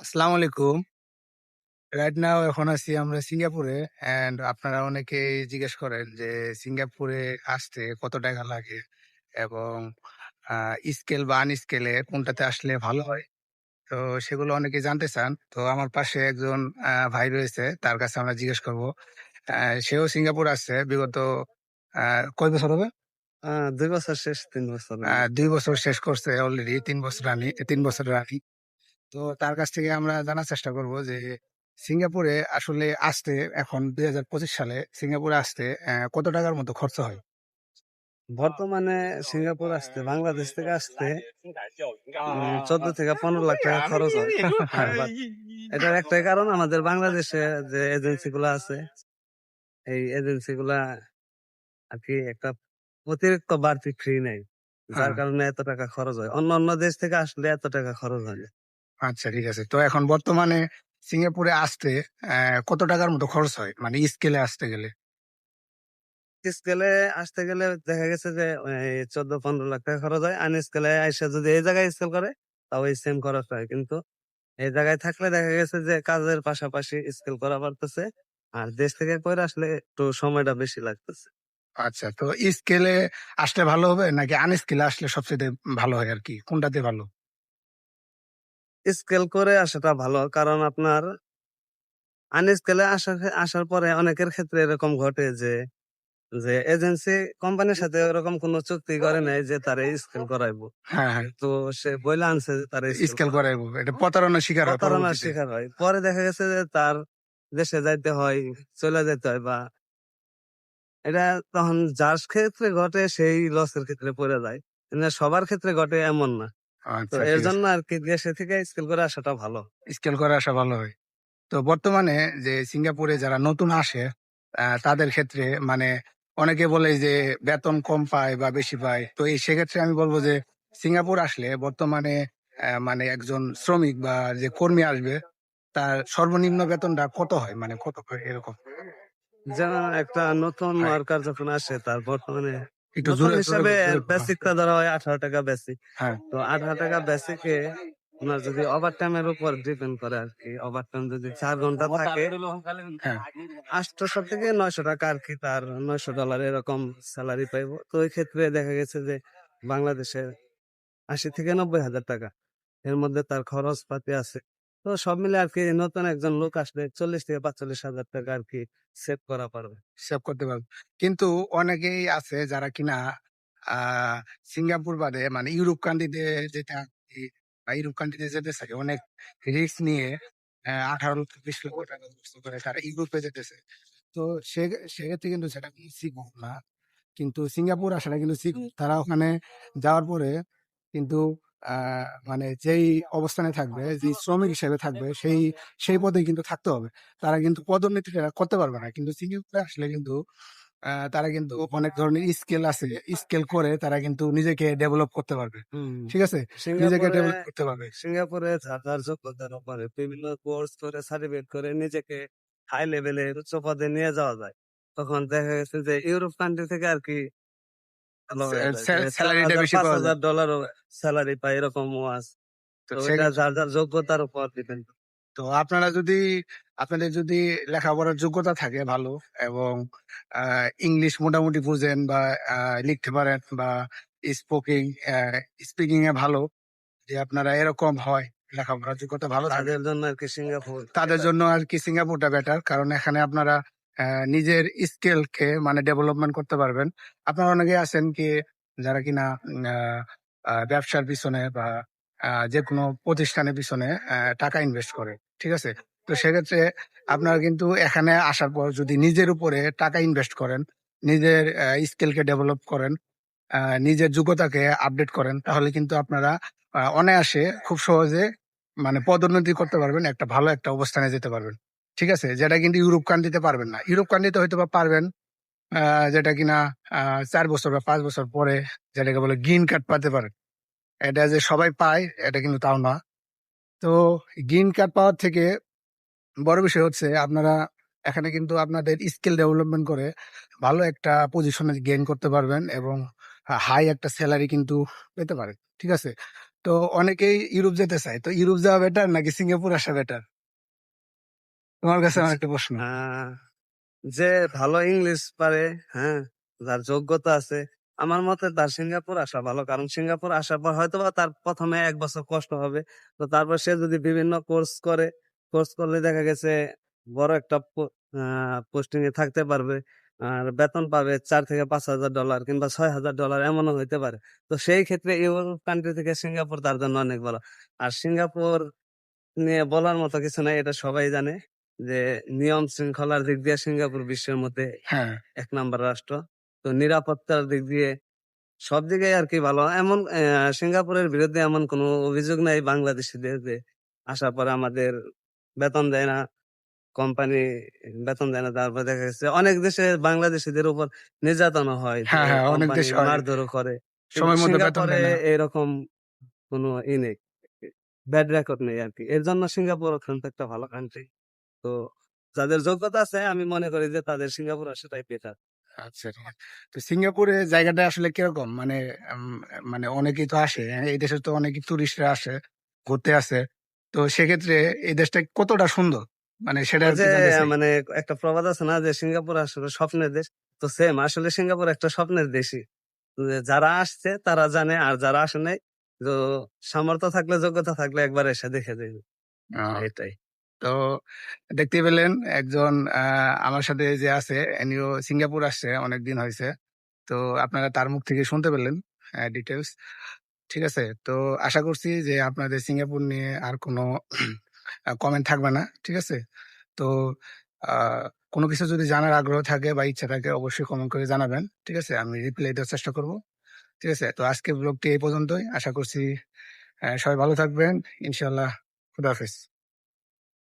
আসসালামু আলাইকুম। Right now এখন আছি আমরা সিঙ্গাপুরে এন্ড আপনারা অনেকেই জিজ্ঞেস করেন যে সিঙ্গাপুরে আসতে কত টাকা লাগে এবং স্কেল বা আনস্কেলে কোনটাতে আসলে ভালো হয়? তো সেগুলো অনেকে জানতে চান। তো আমার পাশে একজন ভাই রয়েছে তার কাছে আমরা জিজ্ঞেস করব। সেও সিঙ্গাপুর আসছে বিগত কয় বছর হবে? দুই বছর শেষ তিন বছর দুই বছর শেষ করছে অলরেডি তিন বছর রানি তিন বছর রানি। তো তার কাছ থেকে আমরা জানার চেষ্টা করব যে সিঙ্গাপুরে আসলে আসতে এখন দুই সালে সিঙ্গাপুরে আসতে কত টাকার মতো খরচ হয় বর্তমানে সিঙ্গাপুর আসতে বাংলাদেশ থেকে আসতে চোদ্দ থেকে পনেরো লাখ টাকা খরচ হয় এটার একটাই কারণ আমাদের বাংলাদেশে যে এজেন্সি গুলা আছে এই এজেন্সি গুলা আর কি একটা অতিরিক্ত বাড়তি ফ্রি নেই যার হ্যাঁ। কারণে এত টাকা খরচ হয় অন্য অন্য দেশ থেকে আসলে এত টাকা খরচ হয় না। আচ্ছা ঠিক আছে। তো এখন বর্তমানে সিঙ্গাপুরে আসতে আহ, কত টাকার মতো খরচ হয়? মানে স্কেলে আসতে গেলে? স্কেলে আসতে গেলে দেখা গেছে যে চোদ্দ পনেরো লাখ টাকা খরচ হয়। আন স্কেলে যদি এই জায়গায় স্কেল করে তাও এই সেম খরচ হয়। কিন্তু এই জায়গায় থাকলে দেখা গেছে যে কাজের পাশাপাশি স্কেল করা পারতেছে আর দেশ থেকে করে আসলে একটু সময়টা বেশি লাগতেছে। আচ্ছা তো স্কেলে আসলে ভালো হবে? নাকি আনস্কেলে আসলে সবচেয়ে ভালো হয় আর কি? কোনটাতে ভালো? স্কেল করে আসাটা ভালো। কারণ আপনার আনস্কেলে আসার আসার পরে অনেকের ক্ষেত্রে এরকম ঘটে যে যে এজেন্সি কোম্পানির সাথে ওরকম কোনো চুক্তি করে নাই যে তারে স্কেল করাইবো। হ্যাঁ হ্যাঁ। তো সে বইলে আনছে যে তারে স্কেল করাইবো। এটা প্রতারণার শিকার হয় প্রতারণার শিকার হয়। পরে দেখা গেছে যে তার দেশে যাইতে হয় চলে যেতে হয় বা এটা তখন যার ক্ষেত্রে ঘটে সেই লসের ক্ষেত্রে পড়ে যায়। সবার ক্ষেত্রে ঘটে এমন না। তো আচ্ছা এর জন্য আর কি দেশে থেকে স্কেল করে আসাটা ভালো। স্কেল করে আসা ভালো হয়। তো বর্তমানে যে সিঙ্গাপুরে যারা নতুন আসে তাদের ক্ষেত্রে মানে অনেকে বলে যে বেতন কম পায় বা বেশি পায়। তো এই সেক্ষেত্রে আমি বলব যে সিঙ্গাপুর আসলে বর্তমানে মানে একজন শ্রমিক বা যে কর্মী আসবে তার সর্বনিম্ন বেতনটা কত হয়? মানে কত এরকম? যেমন একটা নতুন। ওয়ার্কার যখন আসে তার বর্তমানে একটু জোরে জোরে হিসাবে বল- জোরে বল। বেসিকটা ধরা হয় আঠারো টাকা বেসিক হ্যাঁ। তো আঠারো টাকা বেসিকে আপনার যদি ওভার টাইমের উপর ডিপেন্ড করে আর কি ওভার টাইম যদি চার ঘণ্টা থাকে হ্যাঁ। থেকে নয়শো টাকা আর কি তার নয়শো ডলার এরকম স্যালারি পাইবো। তো ওই ক্ষেত্রে দেখা গেছে যে বাংলাদেশে আশি থেকে নব্বই হাজার টাকা। এর মধ্যে তার খরচ পাতি আছে। তো সব মিলে আর কি নতুন একজন লোক আসলে চল্লিশ থেকে পাঁচচল্লিশ হাজার টাকা আর কি সেভ করা পারবে। সেভ করতে পারব। কিন্তু অনেকেই আছে যারা কিনা আহ সিঙ্গাপুর বাদে মানে ইউরোপ কান্ট্রিতে যেটা কি, বা ইউরোপ কান্ট্রিতে যেতে চাই অনেক রিস্ক নিয়ে আঠারো লক্ষ বিশ লক্ষ টাকা খরচ করে তারা ইউরোপে যেতেছে। তো সে সেক্ষেত্রে কিন্তু সেটা সিকিউর না। কিন্তু সিঙ্গাপুর আসাটা কিন্তু সিকিউর তারা ওখানে যাওয়ার পরে কিন্তু মানে যেই অবস্থানে থাকবে যে শ্রমিক হিসেবে থাকবে সেই সেই পদে কিন্তু থাকতে হবে। তারা কিন্তু পদোন্নতি করতে পারবে না। কিন্তু সিঙ্গাপুরে আসলে কিন্তু তারা কিন্তু অনেক ধরনের স্কিল আছে। স্কিল করে তারা কিন্তু নিজেকে ডেভেলপ করতে পারবে। ঠিক আছে? নিজেকে ডেভেলপ করতে পারবে। সিঙ্গাপুরে যার যোগ্যতার উপরে বিভিন্ন কোর্স করে সার্টিফিকেট করে নিজেকে হাই লেভেলের উচ্চ পদে নিয়ে যাওয়া যায়। তখন দেখা গেছে যে ইউরোপ কান্ট্রি থেকে আর কি ভালো হয়ে যায়। স্যাল- যে স্যালারিটা বেশি পাওয়া যায়। 5,000 স্যালারি পায় এরকমও আছে। তো তো যার যার যোগ্যতার উপর ডিপেন্ড তো আপনারা যদি আপনাদের যদি লেখাপড়ার যোগ্যতা থাকে ভালো এবং ইংলিশ মোটামুটি বুঝেন বা লিখতে পারেন বা স্পোকিং স্পিকিং এ ভালো যে আপনারা এরকম হয় লেখাপড়ার যোগ্যতা ভালো তাদের জন্য আর কি সিঙ্গাপুর তাদের জন্য আর কি সিঙ্গাপুরটা বেটার কারণ এখানে আপনারা নিজের স্কিলকে মানে ডেভেলপমেন্ট করতে পারবেন। আপনারা অনেকে আছেন কি, যারা কিনা ব্যবসার পিছনে বা যে কোনো প্রতিষ্ঠানের পিছনে টাকা ইনভেস্ট করে, ঠিক আছে? তো সেক্ষেত্রে আপনারা কিন্তু এখানে আসার পর যদি নিজের উপরে টাকা ইনভেস্ট করেন, নিজের স্কিলকে ডেভেলপ করেন নিজের যোগ্যতাকে আপডেট করেন, তাহলে কিন্তু আপনারা অনায়াসে খুব সহজে মানে পদোন্নতি করতে পারবেন, একটা ভালো একটা অবস্থানে যেতে পারবেন। ঠিক আছে? যেটা কিন্তু ইউরোপ কান্ট্রিতে পারবেন না। ইউরোপ কান্ট্রিতে হয়তো বা পারবেন যেটা কিনা চার বছর বা পাঁচ বছর পরে যেটাকে বলে গ্রিন কার্ড পাতে পারেন। এটা যে সবাই পায়, এটা কিন্তু তাও না। তো গ্রিন কার্ড পাওয়ার থেকে বড় বিষয় হচ্ছে আপনারা এখানে কিন্তু আপনাদের স্কিল ডেভেলপমেন্ট করে ভালো একটা পজিশনে গেইন করতে পারবেন এবং হাই একটা স্যালারি কিন্তু পেতে পারেন। ঠিক আছে? তো অনেকেই ইউরোপ যেতে চায়। তো ইউরোপ যাওয়া বেটার নাকি সিঙ্গাপুর আসা বেটার তোমার কাছে আমার একটা প্রশ্ন। যে ভালো ইংলিশ পারে হ্যাঁ যার যোগ্যতা আছে আমার মতে তার সিঙ্গাপুর আসা ভালো। কারণ সিঙ্গাপুর আসার পর হয়তো বা তার প্রথমে এক বছর কষ্ট হবে। তো তারপর সে যদি বিভিন্ন কোর্স করে কোর্স করলে দেখা গেছে বড় একটা পোস্টিং এ থাকতে পারবে। আর বেতন পাবে চার থেকে পাঁচ হাজার ডলার কিংবা ছয় হাজার ডলার এমনও হইতে পারে। তো সেই ক্ষেত্রে ইউরোপ কান্ট্রি থেকে সিঙ্গাপুর তার জন্য অনেক ভালো। আর সিঙ্গাপুর নিয়ে বলার মতো কিছু নাই এটা সবাই জানে। যে নিয়ম শৃঙ্খলার দিক দিয়ে সিঙ্গাপুর বিশ্বের মধ্যে হ্যাঁ। এক নাম্বার রাষ্ট্র। তো নিরাপত্তার দিক দিয়ে সব দিকে আর কি ভালো। এমন সিঙ্গাপুরের বিরুদ্ধে এমন কোনো অভিযোগ নাই বাংলাদেশিদের যে আসার পরে আমাদের বেতন দেয় না কোম্পানি বেতন দেয় না তারপর দেখা গেছে অনেক দেশে বাংলাদেশিদের উপর নির্যাতন হয় হ্যাঁ, হ্যাঁ, অনেক দেশে। মারধরও করে। সময় মতো বেতন সিঙ্গাপুরে এরকম কোনো ই নেই ব্যাড রেকর্ড নেই আর কি এর জন্য সিঙ্গাপুর অত্যন্ত একটা ভালো কান্ট্রি তো যাদের যোগ্যতা আছে আমি মনে করি যে তাদের সিঙ্গাপুর আসাটাই বেটার আচ্ছা তো সিঙ্গাপুরে জায়গাটা আসলে কীরকম? মানে মানে অনেকেই তো আসে হ্যাঁ, এই দেশে তো অনেক টুরিস্টরা আসে ঘুরতে আসে। তো সেক্ষেত্রে এই দেশটা কতটা সুন্দর? মানে সেটা যে মানে একটা প্রবাদ আছে না যে সিঙ্গাপুর আসলে স্বপ্নের দেশ। তো সেম আসলে সিঙ্গাপুর একটা স্বপ্নের দেশই। যারা আসছে তারা জানে আর যারা আসে নাই তো সামর্থ্য থাকলে যোগ্যতা থাকলে একবার এসে দেখে দেবে এটাই। তো দেখতে পেলেন একজন আমার সাথে যে আছে, এনিও সিঙ্গাপুর আসছে অনেক দিন হয়েছে তো আপনারা তার মুখ থেকে শুনতে পেলেন ডিটেলস ঠিক আছে? তো আশা করছি যে আপনাদের সিঙ্গাপুর নিয়ে আর কোনো কমেন্ট থাকবে না, ঠিক আছে? তো কোনো কিছু যদি জানার আগ্রহ থাকে বা ইচ্ছা থাকে, অবশ্যই কমেন্ট করে জানাবেন, ঠিক আছে? আমি রিপ্লাই দেওয়ার চেষ্টা করব, ঠিক আছে? তো আজকের ব্লগটি এই পর্যন্তই। আশা করছি সবাই ভালো থাকবেন। ইনশাল্লাহ খুদাহাফেজ